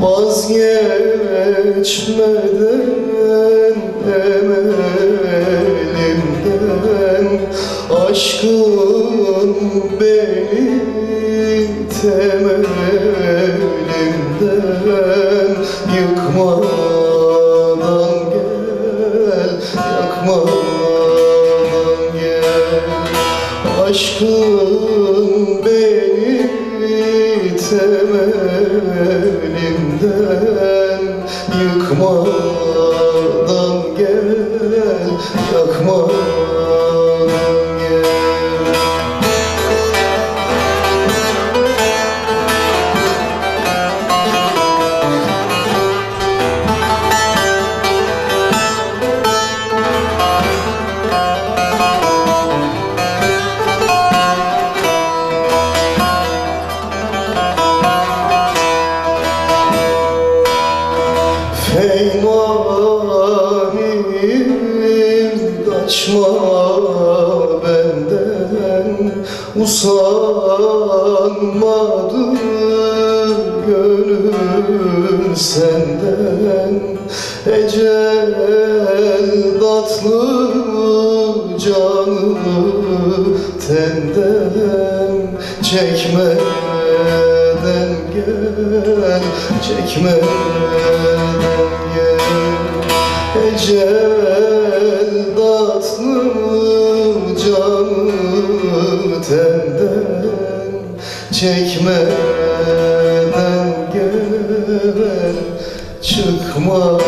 Vazgeçmeden emelimden. Aşkın beni temelimden Yıkmadan gel, yakmadan gel. Aşkın beni temelimden Yıkmadan gel, yakmadan Feymanim kaçma benden. Usanmadı gönül senden. Ecel tatlı canımı tenden. Çekmeden gel, çekmeden Tatlı canımı tenden Çekmeden gel, çıkma